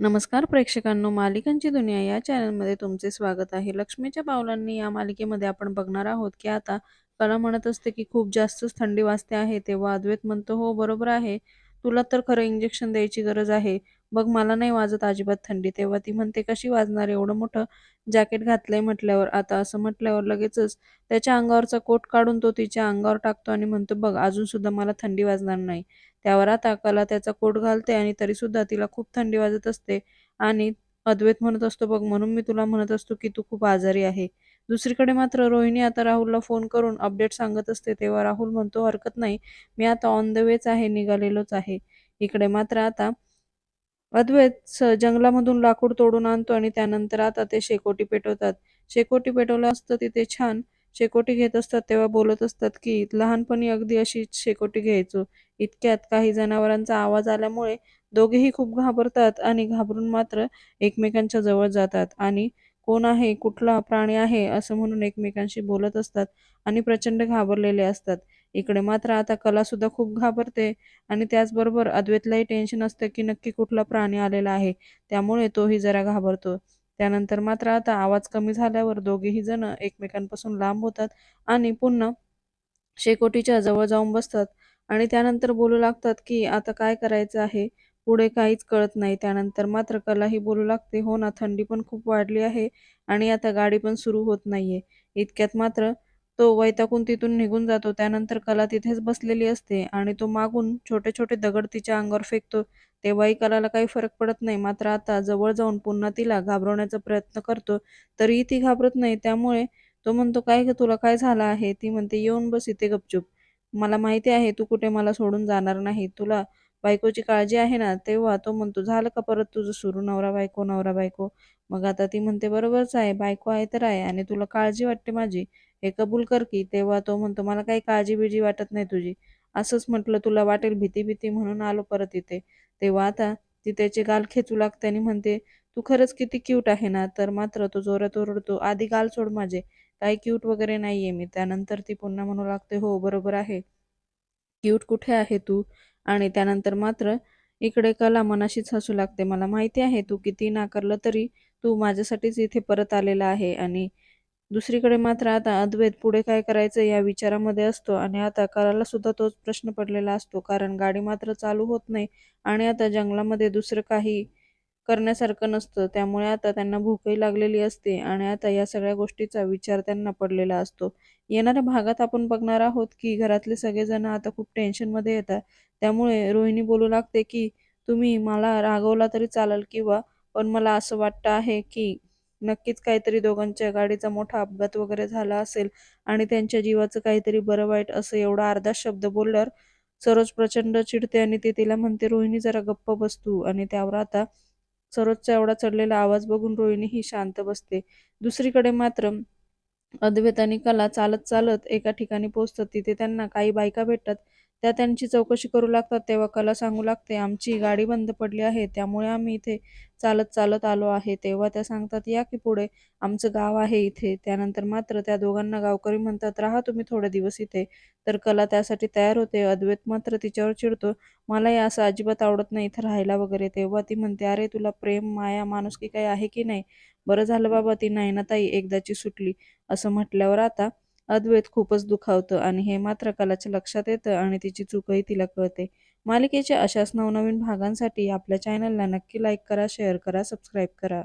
नमस्कार प्रेक्षकांनो मालिकांची दुनिया या चॅनलमध्ये तुमचे स्वागत आहे. लक्ष्मीच्या पावलांनी या मालिकेमध्ये आपण बघणार आहोत की आता कला म्हणत असते की खूप जास्तच थंडी वाजते आहे तेव्हा अद्वैत म्हणतो हो बरोबर आहे. तुला तर खरं इंजेक्शन द्यायची गरज आहे. बघ मला नाही वाजत अजिबात थंडी. तेव्हा ती म्हणते कशी वाजणार? एवढं मोठं जॅकेट घातलंय म्हटल्यावर. आता असं म्हटल्यावर लगेचच त्याच्या अंगावरचा कोट काढून तो तिच्या अंगावर टाकतो आणि म्हणतो बघ अजून सुद्धा मला थंडी वाजणार नाही. त्यावर आता कला त्याचा कोट घालते आणि तरी सुद्धा तिला खूप थंडी वाजत असते. आणि अद्वैत म्हणत असतो बघ म्हणून मी तुला म्हणत असतो की तू खूप आजारी आहे. दुसरीकडे मात्र रोहिणी आता राहुलला फोन करून अपडेट सांगत असते तेव्हा राहुल म्हणतो हरकत नाही मी आता ऑन द वेच आहे निघालेलोच आहे. इकडे मात्र आता अद्वैत जंगलामधून लाकूड तोडून आणतो आणि त्यानंतर आता ते शेकोटी पेटवतात. शेकोटी पेटवलं असतं तिथे छान शेकोटी घेत असतात तेव्हा बोलत असतात की लहानपणी अगदी अशी शेकोटी घ्यायचो. इतक्यात काही जनावरांचा आवाज आल्यामुळे दोघेही खूप घाबरतात आणि घाबरून मात्र एकमेकांच्या जवळ जातात आणि कोण आहे कुठला प्राणी आहे असं म्हणून एकमेकांशी बोलत असतात आणि प्रचंड घाबरलेले असतात. इकडे मात्र आता कला सुद्धा खूप घाबरते आणि त्याचबरोबर अद्वैतलाही टेन्शन असतं की नक्की कुठला प्राणी आलेला आहे त्यामुळे तोही जरा घाबरतो. त्यानंतर मात्र आता आवाज कमी झाल्यावर दोघेही जण एकमेकांपासून लांब होतात आणि पुन्हा शेकोटीच्या जवळ जाऊन बसतात आणि त्यानंतर बोलू लागतात की आता काय करायचं आहे? पुढे काहीच कळत नाही. त्यानंतर मात्र कलाही बोलू लागते. हो ना थंडी पण खूप वाढली आहे आणि आता गाडी पण सुरू होत नाहीये. इतक्यात मात्र तो वैताकून तिथून निघून जातो. त्यानंतर कला तिथेच बसलेली असते आणि तो मागून छोटे छोटे दगड तिच्या अंगावर फेकतो. तेव्हाही कलाला काही फरक पडत नाही. मात्र आता जवळ जाऊन पुन्हा तिला घाबरवण्याचा प्रयत्न करतो. तरीही ती घाबरत नाही. त्यामुळे तो म्हणतो काय ग तुला काय झालं आहे? ती म्हणते येऊन बस इथे गपचूप. मला माहिती आहे तू कुठे मला सोडून जाणार नाही. तुला बायकोची काळजी आहे ना तेव्हा तो म्हणतो झालं का परत तुझं सुरू? नवरा बायको नवरा बायको. मग आता ती म्हणते बरोबरच आहे बायको आहे तर आहे आणि तुला काळजी वाटते माझी. हे कबूल कर की. तेव्हा तो म्हणतो मला काही काळजी बिळजी वाटत नाही तुझी. असंच म्हटलं तुला वाटेल भीती भीती म्हणून आलो परत इथे. तेव्हा आता ती त्याचे गाल खेचू लागते आणि म्हणते तू खरंच किती क्यूट आहे ना तर मात्र तो जोरात ओरडतो आधी गाल सोड माझे. काही क्यूट वगैरे नाहीये मी. त्यानंतर ती पुन्हा म्हणू लागते हो बरोबर आहे. क्यूट कुठे आहे तू? आणि त्यानंतर मात्र इकडे कला मनाशीच हसू लागते. मला माहिती आहे तू किती नाकारलं तरी तू माझ्यासाठीच इथे परत आलेला आहे. आणि दुसरीकडे मात्र आता अद्वैत पुढे काय करायचं या विचारामध्ये असतो आणि आता कराला सुद्धा तोच प्रश्न पडलेला असतो. कारण गाडी मात्र चालू होत नाही आणि आता जंगलामध्ये दुसरं काही करण्यासारखं नसतं. त्यामुळे आता त्यांना भूकही लागलेली असते आणि आता या सगळ्या गोष्टीचा विचार त्यांना पडलेला असतो. येणाऱ्या भागात आपण बघणार आहोत की घरातले सगळेजण आता खूप टेन्शनमध्ये येतात. त्यामुळे रोहिणी बोलू लागते की तुम्ही मला रागवला तरी चालेल किंवा पण मला असं वाटतं आहे की नक्कीच काहीतरी दोघांच्या गाडीचा मोठा अपघात वगैरे झाला असेल आणि त्यांच्या जीवाचं काहीतरी बरं वाईट असं एवढा अर्धा शब्द बोलल्यावर सरोज प्रचंड चिडते आणि ते तिला म्हणते रोहिणी जरा गप्प बसतू आणि त्यावर आता सरोजचा एवढा चढलेला आवाज बघून रोहिणीही शांत बसते. दुसरीकडे मात्र अद्वैत आणि कला चालत चालत एका ठिकाणी पोहोचतात. तिथे त्यांना काही बायका भेटतात. त्या त्यांची चौकशी करू लागतात तेव्हा कला सांगू लागते आमची गाडी बंद पडली आहे त्यामुळे आम्ही इथे चालत चालत आलो आहे. तेव्हा त्या सांगतात या की पुढे आमचं गाव आहे इथे त्यानंतर मात्र त्या दोघांना गावकरी म्हणतात राहा तुम्ही थोडे दिवस इथे. तर कला त्यासाठी तयार होते अद्वैत मात्र तिच्यावर चिडतो मलाही असं अजिबात आवडत नाही इथं राहायला वगैरे. तेव्हा ती म्हणते अरे तुला प्रेम माया माणुसकी काही आहे की नाही? बरं झालं बाबा ती नयनाताई एकदाची सुटली असं म्हटल्यावर आता अद्वैत खूपच दुखावतं आणि हे मात्र कलाच्या लक्षात येतं आणि तिची चूकही तिला कळते. मालिकेच्या अशाच नवनवीन भागांसाठी आपल्या चॅनलला नक्की लाईक करा शेअर करा सबस्क्राईब करा.